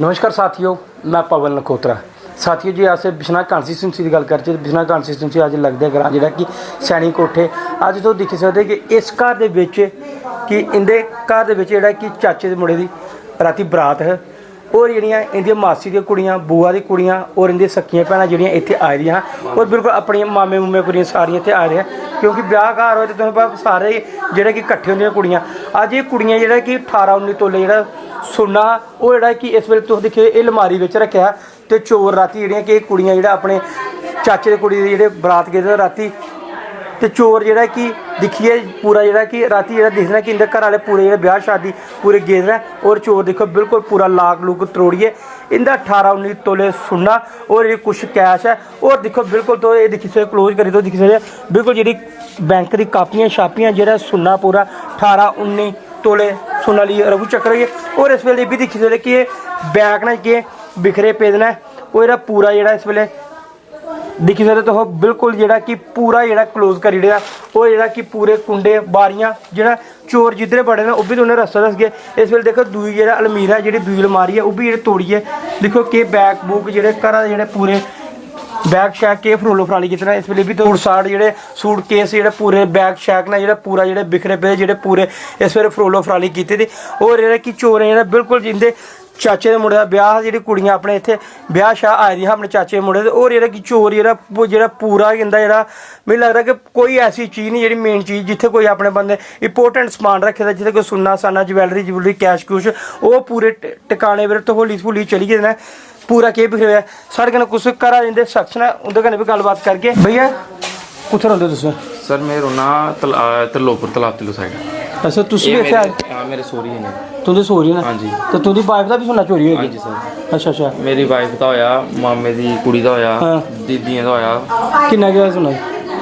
ਨਮਸਕਾਰ ਸਾਥੀਓ, ਮੈਂ ਪਵਨ ਨਖੋਤਰਾ ਸਾਥੀਓ, ਜੀ ਆਸੇ ਬਿਸ਼ਨਾ ਕੰਸਿਸਟੈਂਸੀ ਦੀ ਗੱਲ ਕਰਚੇ ਬਿਸ਼ਨਾ ਕੰਸਿਸਟੈਂਸੀ ਅੱਜ ਲੱਗਦਾ ਘਰਾਂ ਜਿਹੜਾ ਕਿ ਸੈਣੀ ਕੋਠੇ। ਅੱਜ ਤੋਂ ਦਿਖ ਸਕਦੇ ਕਿ ਇਸ ਘਰ ਦੇ ਵਿੱਚ ਕਿ ਇਹਦੇ ਘਰ ਦੇ ਵਿੱਚ ਜਿਹੜਾ ਕਿ ਚਾਚੇ ਦੇ ਮੁੰਡੇ ਦੀ ਰਾਤੀ ਬਰਾਤ ਹੈ। ਔਰ ਜਿਹੜੀਆਂ ਇਹਦੀਆਂ ਮਾਸੀ ਦੀਆਂ ਕੁੜੀਆਂ, ਬੂਆ ਦੀ ਕੁੜੀਆਂ ਔਰ ਇਹਦੀਆਂ ਸੱਕੀਆਂ ਭੈਣਾਂ ਜਿਹੜੀਆਂ ਇੱਥੇ ਆ ਰਹੀਆਂ ਔਰ ਬਿਲਕੁਲ ਆਪਣੀਆਂ ਮਾਮੇ ਮੁੰਮੇ ਕੁੜੀਆਂ ਸਾਰੀਆਂ ਇੱਥੇ ਆ ਰਹੀਆਂ ਕਿਉਂਕਿ ਵਿਆਹ ਘਰ ਹੋਏ ਤੇ ਤੁਹਾਨੂੰ ਪਤਾ ਸਾਰੇ ਜਿਹੜੇ ਕਿ ਇਕੱਠੇ ਹੁੰਦੀਆਂ ਕੁੜੀਆਂ। ਅੱਜ ਇਹ ਕੁੜੀਆਂ ਜਿਹੜਾ ਕਿ 18 19 ਤੋਲੇ ਜਿਹੜਾ ਸੁਣਨਾ, ਉਹ ਜਿਹੜਾ ਕਿ ਇਸ ਵੇਲੇ ਤੁਸੀਂ ਦੇਖਿਓ, ਇਹ ਅਲਮਾਰੀ ਵਿੱਚ ਰੱਖਿਆ ਤੇ ਚੋਰ ਰਾਤੀ ਜਿਹੜੀਆਂ ਕਿ ਕੁੜੀਆਂ ਜਿਹੜਾ ਆਪਣੇ ਚਾਚੇ ਦੀ ਕੁੜੀ ਦੇ ਜਿਹੜੇ ਬਰਾਤ ਗਏ ਤੇ ਰਾਤੀ ਤੇ ਚੋਰ ਜਿਹੜਾ ਕਿ ਦੇਖੀਏ, ਪੂਰਾ ਜਿਹੜਾ ਕਿ ਰਾਤੀ ਜਿਹੜਾ ਦਿਖਦਾ ਕਿ ਇਹਦੇ ਘਰ ਵਾਲੇ ਪੂਰੇ ਜਿਹੜੇ ਵਿਆਹ ਸ਼ਾਦੀ ਪੂਰੇ ਗੇਦ ਨੇ ਔਰ ਚੋਰ ਦੇਖੋ, ਬਿਲਕੁਲ ਪੂਰਾ ਲਾਗ ਲੂਕ ਤਰੋੜੀਏ ਇਹਦਾ 18 19 ਤੋਲੇ ਸੁਨਾ ਔਰ ਇਹ ਕੁਛ ਕੈਸ਼ ਹੈ। ਔਰ ਦੇਖੋ, ਬਿਲਕੁਲ ਤੋਂ ਇਹ ਦਿਖੀ ਸੇ ক্লোਜ਼ ਕਰੀ ਤੋਂ ਦਿਖੀ ਸੇ ਬਿਲਕੁਲ ਜਿਹੜੀ ਬੈਂਕ ਦੀ ਕਾਪੀਆਂ, ਛਾਪੀਆਂ ਜਿਹੜਾ ਸੁਨਾ ਪੂਰਾ 18 19 ਤੋਲੇ ਸੁਨਾ ਲਈ ਰਘੂ ਚੱਕਰ ਹੈ। ਔਰ ਇਸ ਵੇਲੇ ਇਹ ਵੀ ਦਿਖੀ ਸੇ ਕਿ ਇਹ ਬੈਗ ਨਾਲ ਕਿ ਬਿਖਰੇ ਪਏ ਦੇ ਨੇ ਉਹ ਇਹਦਾ ਪੂਰਾ ਜਿਹੜਾ ਇਸ ਵੇਲੇ ਦੇਖੀ ਸਕਦੇ ਤੋਂ ਬਿਲਕੁਲ ਜਿਹੜਾ ਕਿ ਪੂਰਾ ਜਿਹੜਾ ক্লোਜ਼ ਕਰੀ ਰਿਹਾ। ਉਹ ਜਿਹੜਾ ਕਿ ਪੂਰੇ ਕੁੰਡੇ ਬਾਰੀਆਂ ਜਿਹੜਾ ਚੋਰ ਜਿੱਧਰੇ ਬੜੇ ਨੇ, ਉਹ ਵੀ ਤੁਹਾਨੂੰ ਰਸਤਾ ਦੱਸ ਗਏ ਇਸ ਵੇਲੇ ਦੇਖੋ ਦੂਈ ਜਿਹੜਾ ਅਲਮੀਰਾ ਜਿਹੜੀ ਦੂਈ ਅਲਮਾਰੀ ਹੈ, ਉਹ ਵੀ ਜਿਹੜੇ ਤੋੜੀ ਹੈ। ਦੇਖੋ ਕਿ ਬੈਕ ਬੁੱਕ ਜਿਹੜੇ ਘਰਾਂ ਦੇ ਬੈਗ ਸ਼ੈਕ ਕੇ ਫਰੋਲੋ ਫਰਾਲੀ ਕਿਤਨਾ ਇਸ ਵੇਲੇ ਵੀ ਤੋੜ ਸਾੜ ਜਿਹੜੇ ਸੂਟ ਕੇਸ ਜਿਹੜੇ ਪੂਰੇ ਬੈਗ ਸ਼ੈਕ ਨਾਲ ਜਿਹੜਾ ਪੂਰਾ ਜਿਹੜੇ ਬਿਖਰੇ ਪਏ, ਜਿਹੜੇ ਪੂਰੇ ਇਸ ਵੇਲੇ ਫਰੋਲੋ ਫਰਾਲੀ ਕੀਤੇ ਤੇ ਔਰ ਜਿਹੜਾ ਕਿ ਚੋਰ ਜਿਹੜਾ ਬਿਲਕੁਲ ਜਿੰਦੇ ਚਾਚੇ ਦੇ ਮੁੰਡੇ ਦਾ ਵਿਆਹ, ਜਿਹੜੀ ਕੁੜੀਆਂ ਆਪਣੇ ਇੱਥੇ ਵਿਆਹ ਸ਼ਾਹ ਆਈ ਦੀਆਂ ਆਪਣੇ ਚਾਚੇ ਦੇ ਮੁੰਡੇ ਦੇ। ਔਰ ਜਿਹੜਾ ਕਿ ਚੋਰ ਜਿਹੜਾ ਜਿਹੜਾ ਪੂਰਾ ਕਹਿੰਦਾ ਜਿਹੜਾ ਮੈਨੂੰ ਲੱਗਦਾ ਕਿ ਕੋਈ ਐਸੀ ਚੀਜ਼ ਨਹੀਂ ਜਿਹੜੀ ਮੇਨ ਚੀਜ਼ ਜਿੱਥੇ ਕੋਈ ਆਪਣੇ ਬੰਦੇ ਇੰਪੋਰਟੈਂਟ ਸਮਾਨ ਰੱਖੇ ਦਾ, ਜਿੱਥੇ ਕੋਈ ਸੁੰਨਾ ਸਾਨਾ ਜਵੈਲਰੀ ਜਵੈਲਰੀ ਕੈਸ਼ ਕੁਸ਼ ਉਹ ਪੂਰੇ ਟਿਕਾਣੇ ਵੀਰ ਹੋਲੀ ਫੁਲੀ ਚਲੀ ਗਏ ਨੇ। ਪੂਰਾ ਕੇ ਬਿਖਰਿਆ ਹੋਇਆ? ਸਾਡੇ ਕਨ ਕੁਛ ਘਰਾਂ ਦੇ ਸ਼ਖਸ ਨੇ ਉਹਦੇ ਕਨ ਵੀ ਗੱਲਬਾਤ ਕਰਕੇ। ਭਈਆ ਕਿੱਥੇ ਰਹਿੰਦੇ ਹੋ ਤੁਸੀਂ? ਸਰ ਮੈਂ ਰੋਣਾ ਤਰਲੋਪੁਰ ਤਲਾਬ ਤੇ ਸਾਈਡ ਅੱਛਾ ਤੁਸੀਂ ਵੀ ਇੱਥੇ ਹਾਂ ਮੇਰੇ ਸੋਰੀ ਨੇ। ਤੁੰਦੇ ਸੋ ਰਹੀ ਨਾ? ਹਾਂਜੀ। ਤੇ ਤੁੰਦੀ ਵਾਈਫ ਦਾ ਵੀ ਸੁਣਾ ਚੋਰੀ ਹੋਈ ਹਾਂਜੀ ਸਰ। ਅੱਛਾ ਅੱਛਾ। ਮੇਰੀ ਵਾਈਫ ਦਾ ਹੋਇਆ ਮਾਮੇ ਦੀ ਕੁੜੀ ਦਾ। ਹੋਇਆ ਦੀਦੀਆਂ ਦਾ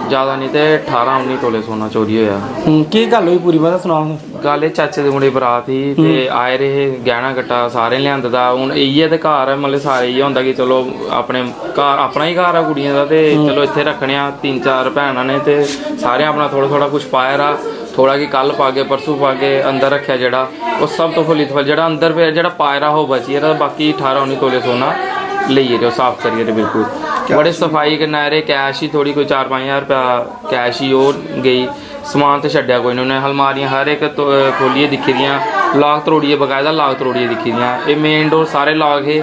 ਜ਼ਿਆਦਾ ਨਹੀਂ ਤੇ 18 19 ਤੋਲੇ ਸੋਨਾ ਚੋਰੀ ਹੋਇਆ। ਹੂੰ ਕੀ ਗੱਲ ਹੋਈ ਪੂਰੀ ਬਾਤ ਸੁਣਾਓ ਹੁਣ। ਗੱਲ ਇਹ ਚਾਚੇ ਦੇ ਮੁੰਡੇ ਬਰਾਤ ਸੀ ਤੇ ਆਏ ਰਹੇ ਗਹਿਣਾ ਗੱਟਾ ਸਾਰੇ ਲਿਆਂਦਾ। ਦਾ ਹੁਣ ਇਹੀ ਹੈ ਤੇ ਘਰ ਹੈ ਮਤਲਬ ਸਾਰੇ ਹੀ ਹੁੰਦਾ ਕਿ ਚਲੋ ਆਪਣੇ ਘਰ ਆਪਣਾ ਹੀ ਘਰ ਆ ਕੁੜੀਆਂ ਦਾ ਤੇ ਚਲੋ ਇੱਥੇ ਰੱਖਣਿਆ ਤਿੰਨ ਚਾਰ ਭੈਣਾਂ ਨੇ ਤੇ ਸਾਰੇ ਆਪਣਾ ਥੋੜਾ ਥੋੜਾ ਕੁਝ ਪਾਇਆ ਰਾ। ਥੋੜਾ ਕਿ ਕੱਲ ਪਾ ਕੇ ਪਰਸੂ ਪਾ ਕੇ ਅੰਦਰ ਰੱਖਿਆ ਜਿਹੜਾ ਉਹ ਸਭ ਤੋਂ ਫੁੱਲੀ ਫਲ ਜਿਹੜਾ ਅੰਦਰ ਪਿਆ ਜਿਹੜਾ ਪਾਇਰਾ ਹੋ ਬਚੀ ਇਹਦਾ ਬਾਕੀ 18 19 ਤੋਲੇ ਸੋਨਾ ਲਈਏ ਉਹ ਸਾਫ਼ ਕਰੀਏ ਤੇ ਬਿਲਕੁਲ। ਬੜੇ ਸਫ਼ਾਈ ਕਿਨਾਰੇ ਕੈਸ਼ ਹੀ ਥੋੜੀ ਕੋਈ 4-5000 ਰੁਪਇਆ ਕੈਸ਼ ਹੀ ਉਹ ਗਈ। ਸਮਾਨ ਤੇ ਛੱਡਿਆ ਕੋਈ ਨਹੀਂ ਉਹਨੇ ਹਲਮਾਰੀਆਂ ਹਰ ਇੱਕ ਖੋਲੀਏ ਦਿਖੀ ਦੀਆਂ। ਲਾਕ ਤਰੋੜੀਏ ਬਕਾਇਦਾ ਲਾਕ ਤਰੋੜੀਏ ਦਿਖੀ ਦੀਆਂ। ਇਹ ਮੇਨ ਡੋਰ ਸਾਰੇ ਲਾਕ ਹੈ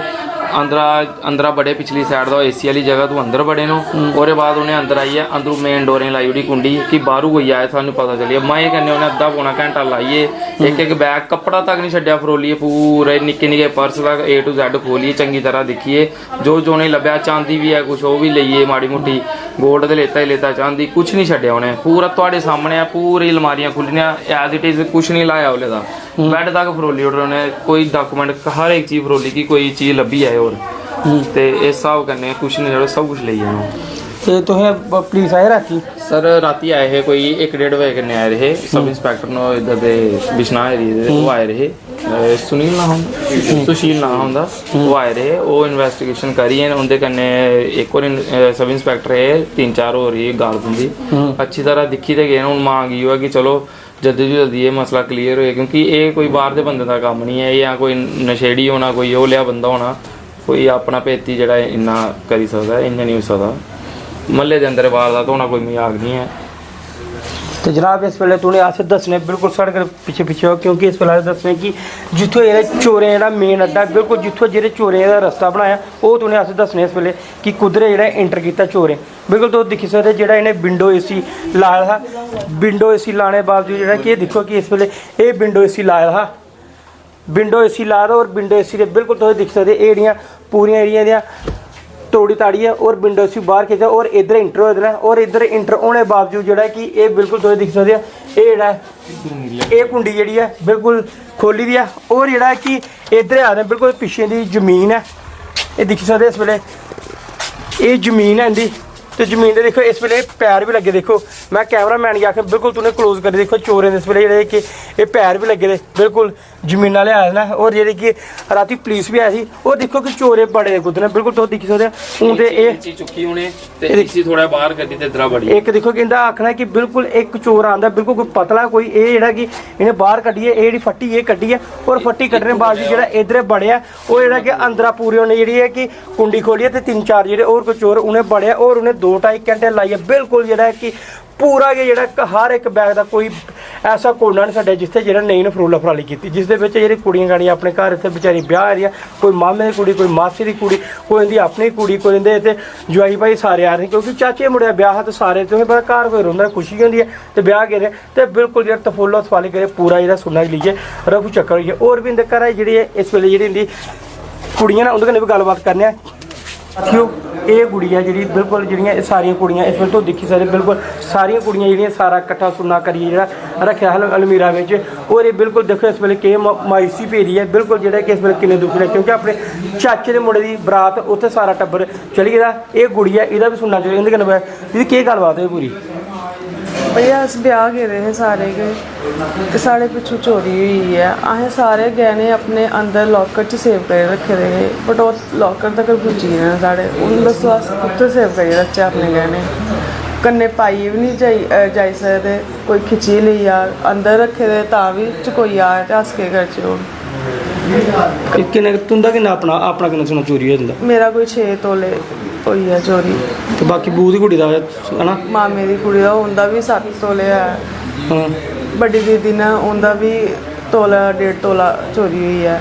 ਅੰਦਰਾ ਅੰਦਰਾ ਬੜੇ ਪਿਛਲੀ ਸਾਈਡ ਦਾ ਏਸੀ ਵਾਲੀ ਜਗ੍ਹਾ ਤੋਂ ਅੰਦਰ ਬੜੇ ਨੂੰ। ਉਹਦੇ ਬਾਅਦ ਉਹਨੇ ਅੰਦਰ ਆਈ ਹੈ ਅੰਦਰੋਂ ਮੇਨ ਡੋਰੇ ਲਾਈ ਉਹਦੀ ਕੁੰਡੀ ਕਿ ਬਾਹਰੋਂ ਕੋਈ ਆਇਆ ਸਾਨੂੰ ਪਤਾ ਚੱਲਿਆ। ਮੈਂ ਇਹ ਕਹਿੰਦੇ ਉਹਨੇ ਅੱਧਾ ਪੌਣਾ ਘੰਟਾ ਲਾਈਏ। ਇੱਕ ਇੱਕ ਬੈਗ ਕੱਪੜਾ ਤੱਕ ਨਹੀਂ ਛੱਡਿਆ ਫਰੋਲੀਏ ਪੂਰੇ ਨਿੱਕੇ ਨਿੱਕੇ ਪਰਸ ਦਾ A to Z ਖੋਲੀਏ ਚੰਗੀ ਤਰ੍ਹਾਂ ਦੇਖੀਏ। ਜੋ ਜੋ ਲੱਭਿਆ ਚਾਂਦੀ ਵੀ ਹੈ ਕੁਝ ਉਹ ਵੀ ਲਈਏ ਮਾੜੀ ਮੁੱਟੀ। ਗੋਲਡ ਦੇ ਲੇਤਾ ਹੀ ਲੇਤਾ ਚਾਂਦੀ ਕੁਝ ਨਹੀਂ ਛੱਡਿਆ ਉਹਨੇ। ਪੂਰਾ ਤੁਹਾਡੇ ਸਾਹਮਣੇ ਆ ਪੂਰੀ ਅਲਮਾਰੀਆਂ ਖੁੱਲੀਆਂ ਐਜ਼ ਇਟ ਇਜ਼ ਕੁਝ ਨਹੀਂ ਲਾਇਆ ਉਹਲੇ ਦਾ। ਬੈੱਡ ਤੱਕ ਫਰੋਲੀ ਉਹਨੇ ਉਹਨੇ ਕੋਈ ਡਾਕੂਮੈਂਟ ਹਰ ਇੱਕ ਚੀਜ਼ ਫਰੋਲੀ ਕੀ ਕੋਈ ਚੀਜ਼ ਲੱਭੀ ਹੈ ਹੋਰ। ਤੇ ਇਹ ਹਿਸਾਬ ਕਰਨੇ ਕੁਝ ਨਹੀਂ ਜਿਹੜਾ ਸਭ ਕੁਝ ਲਈ ਜਾਣਾ। ਤੇ ਤੁਸੀਂ ਪੁਲਿਸ ਆਏ ਰਾਤੀ? ਸਰ ਰਾਤੀ ਆਏ ਹੈ ਕੋਈ 1.5 ਵਜੇ ਕਿੰਨੇ ਆਏ ਰਹੇ। ਸਬ ਇੰਸਪੈਕਟਰ ਨੂੰ ਇਧਰ ਦੇ ਬਿਸ਼ਨਾ ਏਰੀਏ ਦੇ ਉਹ ਆਏ ਰਹੇ। ਅਹ ਸੁਨੀਲ ਨਾ ਹੁੰਦਾ। ਸੁਸ਼ੀਲ ਨਾ ਹੁੰਦਾ। ਉਹ ਆਏ ਰਹੇ। ਉਹ ਇਨਵੈਸਟੀਗੇਸ਼ਨ ਕਰੀ ਹੈ ਉਹਦੇ ਕੰਨੇ ਇੱਕ ਹੋਰ ਸਬ ਇੰਸਪੈਕਟਰ ਹੈ ਤਿੰਨ ਚਾਰ ਹੋ ਰਹੀ ਗਾਰਡ ਹੁੰਦੀ ਅੱਛੀ ਤਰ੍ਹਾਂ ਦਿਖੀ ਤੇ ਗਏ ਹੁਣ ਮੰਗ ਹੀ ਹੋਇਆ ਕਿ ਚਲੋ ਜਲਦੀ ਤੋਂ ਜਲਦੀ ਇਹ ਮਸਲਾ ਕਲੀਅਰ ਹੋਏ। ਕਿਉਂਕਿ ਇਹ ਕੋਈ ਬਾਹਰ ਦੇ ਬੰਦੇ ਦਾ ਕੰਮ ਨਹੀਂ ਹੈ ਜਾਂ ਕੋਈ ਨਸ਼ੇੜੀ ਹੋਣਾ ਕੋਈ ਉਹ ਲਿਆ ਬੰਦਾ ਹੋਣਾ। ਕੋਈ ਆਪਣਾ ਭੇਤੀ ਜਿਹੜਾ ਇੰਨਾ ਕਰੀ ਸਕਦਾ ਹੈ, ਇੰਨਾ ਨਹੀਂ ਹੋ ਸਕਦਾ। ਮੱਲੇ ਦੇ ਅੰਦਰ ਵਾਰਦਾਤ ਹੋਣਾ ਕੋਈ ਮਜ਼ਾਕ ਨਹੀਂ ਹੈ। ਤੇ ਜਨਾਬ, ਇਸ ਵੇਲੇ ਤੂਨੇ ਆਸੇ ਦੱਸਨੇ ਬਿਲਕੁਲ ਸੜਕ ਦੇ ਪਿੱਛੇ ਪਿੱਛੇ ਹੋ, ਕਿਉਂਕਿ ਇਸ ਵੇਲੇ ਦੱਸਨੇ ਕਿ ਜਿੱਥੋਂ ਇਹ ਚੋਰੇ ਜਿਹੜਾ ਮੇਨ ਅੱਡਾ, ਬਿਲਕੁਲ ਜਿੱਥੋਂ ਜਿਹੜੇ ਚੋਰੇ ਦਾ ਰਸਤਾ ਬਣਾਇਆ, ਉਹ ਤੂਨੇ ਆਸੇ ਦੱਸਨੇ ਇਸ ਵੇਲੇ ਕਿ ਕੁਦਰੇ ਜਿਹੜਾ ਐਂਟਰ ਕੀਤਾ ਚੋਰੇ। ਬਿਲਕੁਲ ਤੋਂ ਦਿਖ ਸਕਦੇ ਜਿਹੜਾ ਇਹਨੇ ਵਿੰਡੋ ਏਸੀ ਲਾਇਆ ਹੈ ਵਿੰਡੋ ਏਸੀ ਲਾਣੇ ਬਾਵਜੂਦ ਜਿਹੜਾ ਕਿ ਇਹ ਦੇਖੋ ਕਿ ਇਸ ਵੇਲੇ ਇਹ ਵਿੰਡੋ ਏਸੀ ਲਾਇਆ ਹੈ। ਵਿੰਡੋ ਏਸੀ ਲਾ ਦੋ ਔਰ ਵਿੰਡੋ ਏਸੀ ਦੇ ਬਿਲਕੁਲ ਤੁਸੀਂ ਦਿਖ ਸਕਦੇ, ਇਹ ਜਿਹੜੀਆਂ ਪੂਰੀਆਂ ਏਰੀਆ ਦੀਆਂ ਤੋੜੀ ਤਾੜੀ ਹੈ ਔਰ ਵਿੰਡੋ ਏਸੀ ਬਾਹਰ ਖਿੱਚਿਆ ਔਰ ਇਧਰ ਇੰਟਰ ਹੋ ਜਾਣਾ ਔਰ ਇਧਰ ਇੰਟਰ ਹੋਣੇ ਬਾਵਜੂਦ ਜਿਹੜਾ ਕਿ ਇਹ ਬਿਲਕੁਲ ਤੁਸੀਂ ਦਿਖ ਸਕਦੇ ਆ ਇਹ ਜਿਹੜਾ ਹੈ, ਇਹ ਕੁੰਡੀ ਜਿਹੜੀ ਹੈ ਬਿਲਕੁਲ ਖੋਲੀ ਦੀ ਆ ਔਰ ਜਿਹੜਾ ਕਿ ਇਧਰ ਆ ਰਹੇ ਬਿਲਕੁਲ ਪਿੱਛੇ ਦੀ ਜ਼ਮੀਨ ਹੈ। ਇਹ ਦਿਖ ਸਕਦੇ ਇਸ ਵੇਲੇ ਇਹ ਜ਼ਮੀਨ ਹੈ ਇਹਦੀ। ਤੇ ਜ਼ਮੀਨ ਦੇ ਦੇਖੋ ਇਸ ਵੇਲੇ ਪੈਰ ਵੀ ਲੱਗੇ ਦੇਖੋ। ਮੈਂ ਕੈਮਰਾਮੈਨ ਹੀ ਆਖਿਆ ਬਿਲਕੁਲ ਤੂਨੇ ক্লোਜ਼ ਕਰ ਦੇਖੋ ਚੋਰੇ ਦੇ ਇਸ ਵੇਲੇ ਜਿਹੜੇ ਕਿ ਇਹ ਪੈਰ ਵੀ ਲੱਗੇ ਨੇ ਬਿਲਕੁਲ ਜ਼ਮੀਨ ਵਾਲੇ ਆਏ ਨਾ। ਔਰ ਜਿਹੜੇ ਕਿ ਰਾਤੀ ਪੁਲਿਸ ਵੀ ਆਈ ਸੀ ਉਹ ਦੇਖੋ ਕਿ ਚੋਰੇ ਬੜੇ ਗੁੱਦਨੇ ਬਿਲਕੁਲ ਤੁਸੀਂ ਦੇਖ ਸਕਦੇ ਹੋ। ਹੁਣ ਤੇ ਇਹ ਇੱਚੀ ਚੁੱਕੀ ਉਹਨੇ ਤੇ ਇੱਚੀ ਥੋੜਾ ਬਾਹਰ ਕੱਢੀ ਤੇ ਇਧਰਾ ਬੜੀ। ਇੱਕ ਦੇਖੋ ਕਹਿੰਦਾ ਆਖਣਾ ਕਿ ਬਿਲਕੁਲ ਇੱਕ ਚੋਰ ਆਂਦਾ ਬਿਲਕੁਲ ਕੋਈ ਪਤਲਾ ਕੋਈ ਇਹ ਜਿਹੜਾ ਕਿ ਇਹਨੇ ਬਾਹਰ ਕੱਢੀ ਹੈ ਇਹ ਜਿਹੜੀ ਫੱਟੀ ਇਹ ਕੱਢੀ ਹੈ। ਔਰ ਫੱਟੀ ਕੱਢਣੇ ਬਾਅਦ ਜਿਹੜਾ ਇਧਰੇ ਬੜਿਆ ਉਹ ਜਿਹੜਾ ਕਿ ਅੰਦਰਾ ਪੂਰੇ ਉਹਨੇ ਜਿਹੜੀ ਹੈ ਕਿ ਕੁੰਡੀ ਖੋਲੀ ਤੇ ਤਿੰਨ ਚਾਰ ਜਿਹੜੇ ਹੋਰ ਕੋਈ ਚੋਰ ਉਹਨੇ ਬੜਿਆ ਔਰ ਉਹਨੇ 2.5 ਘੰਟੇ ਲਾਈ ਬਿਲਕੁਲ ਜਿਹੜਾ ਕਿ ਪੂਰਾ ਜਿਹੜਾ ਹਰ ਇੱਕ ਬੈਗ ਦਾ ਕੋਈ ਐਸਾ ਕੋਨਾ ਨਹੀਂ ਸਾਡੇ ਜਿੱਥੇ ਜਿਹੜਾ ਨਹੀਂ ਨੇ ਫਰੋਲਾ ਫਰਾਲੀ ਕੀਤੀ। ਜਿਸ ਦੇ ਵਿੱਚ ਜਿਹੜੀ ਕੁੜੀਆਂ ਗਾੜੀਆਂ ਆਪਣੇ ਘਰ, ਇੱਥੇ ਵਿਚਾਰੀ ਵਿਆਹ ਆ ਰਹੀਆਂ ਕੋਈ ਮਾਮੇ ਦੀ ਕੁੜੀ, ਕੋਈ ਮਾਸੀ ਦੀ ਕੁੜੀ, ਕੋਈ ਇਹਦੀ ਆਪਣੀ ਕੁੜੀ, ਕੋਈ ਇਹਦੇ ਇੱਥੇ ਜਵਾਈ ਭਾਈ ਸਾਰੇ ਆ ਰਹੇ ਕਿਉਂਕਿ ਚਾਚੇ ਮੁੰਡਿਆ ਵਿਆਹ ਤੇ ਸਾਰੇ ਤੇ ਪਰ ਘਰ ਕੋਈ ਰੋਂਦਾ, ਖੁਸ਼ੀ ਹੁੰਦੀ ਹੈ ਤੇ ਵਿਆਹ ਕੇ ਰਹੇ ਤੇ ਬਿਲਕੁਲ ਜਿਹੜਾ ਤਫੋਲਾ ਸਵਾਲੀ ਕਰੇ, ਪੂਰਾ ਜਿਹੜਾ ਸੁਣਨਾ ਲਈਏ, ਰਫੂ ਚੱਕਰ ਹੋਈਏ। ਹੋਰ ਵੀ ਇਹਦੇ ਘਰ ਆ ਜਿਹੜੀ ਇਸ ਵੇਲੇ ਜਿਹੜੀ ਹੁੰਦੀ ਕੁੜੀਆਂ ਨਾਲ ਉਹਦੇ ਨਾਲ ਵੀ ਗੱਲਬਾਤ ਕਰਨੇ ਆ। ਸਾਥੀਓ ਇਹ ਕੁੜੀਆਂ ਜਿਹੜੀ ਬਿਲਕੁਲ ਜਿਹੜੀਆਂ ਇਹ ਸਾਰੀਆਂ ਕੁੜੀਆਂ ਇਸ ਵੇਲੇ ਤੋਂ ਦੇਖੀ ਸਾਰੇ ਬਿਲਕੁਲ ਸਾਰੀਆਂ ਕੁੜੀਆਂ ਜਿਹੜੀਆਂ ਸਾਰਾ ਇਕੱਠਾ ਸੁਨਾ ਕਰੀਏ, ਜਿਹੜਾ ਰੱਖਿਆ ਹਲ, ਅਲਮੀਰਾ ਵਿੱਚ, ਔਰ ਇਹ ਬਿਲਕੁਲ ਦੇਖੋ ਇਸ ਵੇਲੇ ਕਿ ਮ- ਭੇਰੀ ਹੈ, ਬਿਲਕੁਲ ਜਿਹੜਾ ਕਿ ਇਸ ਵੇਲੇ ਕਿੰਨੇ ਦੁੱਖ ਨੇ, ਕਿਉਂਕਿ ਆਪਣੇ ਚਾਚੇ ਦੇ ਮੁੰਡੇ ਦੀ ਬਰਾਤ, ਉੱਥੇ ਸਾਰਾ ਟੱਬਰ ਚਲੀ ਗਿਆ। ਇਹ ਗੁੜੀਆ ਇਹਦਾ ਵੀ ਸੁਣਨਾ ਚਾਹੀਦਾ, ਇਹਦੇ ਕਹਿੰਦੇ ਦੀਦੀ ਕੀ ਗੱਲਬਾਤ ਹੈ ਪੂਰੀ? ਭਈਆ ਅਸੀਂ ਵਿਆਹ ਗਏ ਰਹੇ ਸਾਰੇ ਗਏ ਤੇ ਸਾਡੇ ਪਿੱਛੋਂ ਚੋਰੀ ਹੋਈ ਹੈ। ਅਸੀਂ ਸਾਰੇ ਗਹਿਣੇ ਆਪਣੇ ਅੰਦਰ ਲੋਕਰ 'ਚ ਸੇਵ ਕਰਕੇ ਰੱਖੇ ਰਹੇ ਬਟ ਉਹ ਲੋਕਰ ਤੱਕ ਪੁੱਜੀ ਨਾ ਸਾਡੇ। ਉਹਨੂੰ ਦੱਸੋ ਅਸੀਂ ਕਿੱਥੇ ਸੇਵ ਕਰਕੇ ਰੱਖੇ ਆਪਣੇ ਗਹਿਣੇ ਕੰਨੇ ਪਾਈ ਵੀ ਨਹੀਂ ਜਾਈ ਜਾਈ ਸਕਦੇ ਕੋਈ ਖਿੱਚੀ ਲਈ ਆ ਅੰਦਰ ਰੱਖੇ ਦੇ ਤਾਂ ਵੀ ਚ ਕੋਈ ਆ ਤੇ ਹੱਸ ਕੇ ਘਰ ਚ ਕਿ ਕਿੰਨੇ ਤੁੰਦਾ ਕਿੰਨਾ ਆਪਣਾ ਆਪਣਾ ਕਿੰਨਾ ਚੋਰੀ ਹੋ ਜਾਂਦਾ। ਮੇਰਾ ਕੋਈ 6 ਤੋਲੇ ਹੋਈ ਆ ਚੋਰੀ। ਤੇ ਬਾਕੀ ਬੂ ਦੀ ਕੁੜੀ ਦਾ ਹਨਾ? ਮਾਮੇ ਦੀ ਕੁੜੀ ਦਾ ਹੁੰਦਾ ਵੀ 7 ਤੋਲੇ ਆ। ਹਾਂ। ਵੱਡੀ ਦੀਦੀ ਨਾਲ ਉਹਦਾ ਵੀ ਤੋਲਾ, ਡੇਢ ਤੋਲਾ ਚੋਰੀ ਹੋਈ ਹੈ।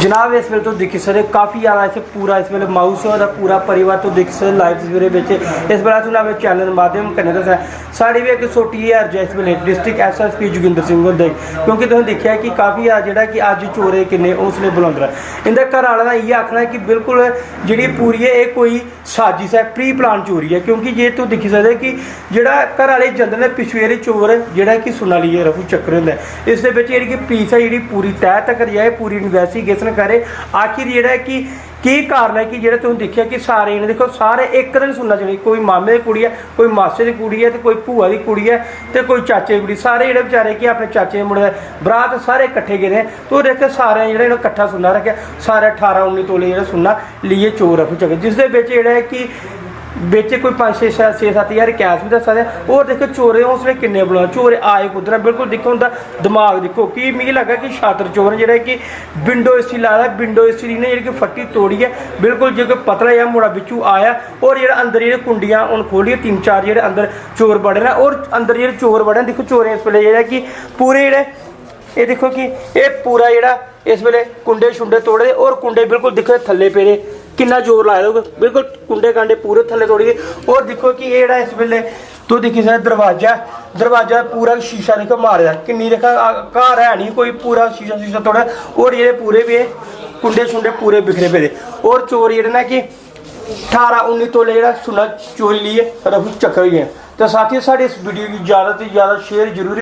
ਜਨਾਬ, ਇਸ ਵੇਲੇ ਤੋਂ ਦੇਖ ਸਕਦੇ ਕਾਫੀ ਜ਼ਿਆਦਾ ਇੱਥੇ ਪੂਰਾ, ਇਸ ਵੇਲੇ ਮਾਊਸ ਦਾ ਪੂਰਾ ਪਰਿਵਾਰ ਤੋਂ ਦੇਖ ਸਕਦੇ ਲਾਈਵ ਸਵੇਰੇ ਵਿੱਚ। ਇਸ ਵੇਲੇ ਤੁਹਾਨੂੰ ਆਪਣੇ ਚੈਨਲ ਦੇ ਮਾਧਿਅਮ ਕਰਨੇ ਦੱਸਿਆ ਸਾਡੀ ਵੀ ਇੱਕ ਛੋਟੀ ਹੈ ਅਰਜ ਇਸ ਵੇਲੇ ਡਿਸਟ੍ਰਿਕਟ ਐਸਐਸਪੀ ਜੋਗਿੰਦਰ ਸਿੰਘ ਹੁੰਦੇ ਕਿਉਂਕਿ ਤੁਸੀਂ ਦੇਖਿਆ ਕਿ ਕਾਫੀ ਆ ਜਿਹੜਾ ਕਿ ਅੱਜ ਚੋਰੇ ਕਿੰਨੇ, ਉਸ ਲਈ ਬੁਲੰਦ ਰਿਹਾ। ਇਹਦਾ ਘਰ ਵਾਲਾ ਦਾ ਇਹ ਆਖਣਾ ਹੈ ਕਿ ਬਿਲਕੁਲ ਜਿਹੜੀ ਪੂਰੀ ਹੈ, ਇਹ ਕੋਈ ਸਾਜ਼ਿਸ਼ ਹੈ ਪ੍ਰੀ ਪਲਾਨ ਚੋਰੀ ਹੈ। ਕਿਉਂਕਿ ਜੇ ਤੂੰ ਦੇਖੀ ਸਕਦੇ ਕਿ ਜਿਹੜਾ ਘਰ ਵਾਲੇ ਜਾਂਦੇ ਨੇ ਪਿਛਵੇਰੇ ਚੋਰ ਜਿਹੜਾ ਕਿ ਸੁਨਾਲੀ ਹੈ ਰਫੂ ਚੱਕਰ ਇਸ ਦੇ ਵਿੱਚ ਜਿਹੜੀ ਕਿ ਪੀਸ ਹੈ ਜਿਹੜੀ ਪੂਰੀ ਤਹਿ ਤੱਕ ਜਾਏ ਪੂਰੀ ਇਨਵੈਸਟੀਗੇਸ਼ਨ ਕਰੇ। ਆਖਿਰ ਜਿਹੜਾ ਕਿ ਕੀ ਕਾਰਨ ਹੈ ਕਿ ਜਿਹੜਾ ਤੁਸੀਂ ਦੇਖਿਆ ਕਿ ਸਾਰੇ ਇਹਨੇ ਦੇਖੋ, ਸਾਰੇ ਇੱਕ ਦਿਨ ਸੁਣਨਾ ਚਾਹੀਦਾ ਕੋਈ ਮਾਮੇ ਦੀ ਕੁੜੀ ਹੈ ਕੋਈ ਮਾਸੇ ਦੀ ਕੁੜੀ ਹੈ ਤੇ ਕੋਈ ਭੂਆ ਦੀ ਕੁੜੀ ਹੈ ਤੇ ਕੋਈ ਚਾਚੇ ਦੀ ਕੁੜੀ। ਸਾਰੇ ਜਿਹੜੇ ਵਿਚਾਰੇ ਕਿ ਆਪਣੇ ਚਾਚੇ ਦੇ ਮੁੰਡੇ ਬਰਾਤ ਸਾਰੇ ਇਕੱਠੇ ਗਏ ਨੇ। ਤੇ ਉਹ ਦੇਖ ਸਾਰੇ ਜਿਹੜੇ ਇਹਨੂੰ ਇਕੱਠਾ ਸੁਣਨਾ ਰੱਖਿਆ। ਸਾਰੇ 18 19 ਤੋਲੇ ਜਿਹੜਾ ਸੁਣਨਾ, ਲਈਏ ਚੋਰ ਰੱਖੂ ਚੱਕੇ ਜਿਸ ਦੇ ਵਿੱਚ ਜਿਹੜਾ ਹੈ ਕਿ ਵਿੱਚ ਕੋਈ 5 6 6 7 ਹਜ਼ਾਰ ਕੈਸ਼ ਵੀ ਦੱਸ ਸਕਦੇ ਆ। ਉਹ ਦੇਖੋ ਚੋਰੇ ਉਸਨੇ ਕਿੰਨੇ ਬੁਲਾ ਚੋਰੇ ਆਏ ਕੁਦਰਾ ਬਿਲਕੁਲ ਦੇਖੋ ਹੁੰਦਾ, ਦਿਮਾਗ ਦੇਖੋ, ਕੀ ਮੈਨੂੰ ਲੱਗਾ, ਕਿ ਛਾਤਰ ਚੋਰ ਜਿਹੜਾ ਕਿ ਵਿੰਡੋ ਏਸੀ ਲਾਇਆ ਵਿੰਡੋ ਏਸੀ ਨੇ ਜਿਹੜੀ ਕਿ ਫੱਟੀ ਤੋੜੀ ਹੈ ਬਿਲਕੁਲ ਜੇ ਕੋਈ ਪਤਲਾ ਜਿਹਾ ਮੁੰਡਾ ਵਿੱਚੋਂ ਆਇਆ, ਔਰ ਜਿਹੜਾ ਅੰਦਰ ਜਿਹੜੇ ਕੁੰਡੀਆਂ ਹੁਣ ਖੋਲੀਆਂ ਤਿੰਨ ਚਾਰ ਜਿਹੜੇ ਅੰਦਰ ਚੋਰ ਬੜੇ ਨੇ, ਔਰ ਅੰਦਰ ਜਿਹੜੇ ਚੋਰ ਬੜੇ ਨੇ, ਦੇਖੋ ਚੋਰੇ ਇਸ ਵੇਲੇ ਜਿਹੜਾ ਕਿ ਪੂਰੇ ਜਿਹੜੇ, ਇਹ ਦੇਖੋ ਕਿ ਇਹ ਪੂਰਾ ਜਿਹੜਾ ਇਸ ਵੇਲੇ ਕੁੰਡੇ ਛੁੰਡੇ ਤੋੜੇ ਔਰ ਕੁੰਡੇ ਬਿਲਕੁਲ ਦੇਖੋ ਥੱਲੇ ਪੇਰੇ ਕਿੰਨਾ ਜ਼ੋਰ ਲਾਇਆ ਲੋਕ ਬਿਲਕੁਲ ਕੁੰਡੇ ਕਾਂਡੇ ਪੂਰੇ ਥੱਲੇ ਤੋੜੀ ਗਏ। ਔਰ ਦੇਖੋ ਕਿ ਇਹ ਜਿਹੜਾ ਇਸ ਵੇਲੇ, ਤੂੰ ਦੇਖੀ ਸਾ ਦਰਵਾਜ਼ਾ ਦਰਵਾਜ਼ਾ ਪੂਰਾ ਸ਼ੀਸ਼ਾ ਦੇਖੋ ਮਾਰਿਆ। ਕਿੰਨੀ ਦੇਖਾ ਘਰ ਹੈ ਨਹੀਂ, ਕੋਈ ਪੂਰਾ ਸ਼ੀਸ਼ਾ ਸ਼ੀਸ਼ਾ ਤੋੜਾ ਔਰ ਜਿਹੜੇ ਪੂਰੇ ਵੀ ਕੁੰਡੇ ਛੁੰਡੇ ਪੂਰੇ ਬਿਖਰੇ ਪਏ ਨੇ। ਔਰ ਚੋਰ ਜਿਹੜੇ ਨਾ ਕਿ 18 19 ਤੋਲੇ ਜਿਹੜਾ ਸੁਨਾ ਚੋਰੀ ਲਈ ਹੈ, ਰਫੂ ਚੱਕਰ ਹੀ ਹੈ। ਤਾਂ ਸਾਥੀਓ, ਸਾਡੇ ਇਸ ਵੀਡੀਓ ਨੂੰ ਜ਼ਿਆਦਾ ਤੋਂ ਜ਼ਿਆਦਾ ਸ਼ੇਅਰ ਜ਼ਰੂਰ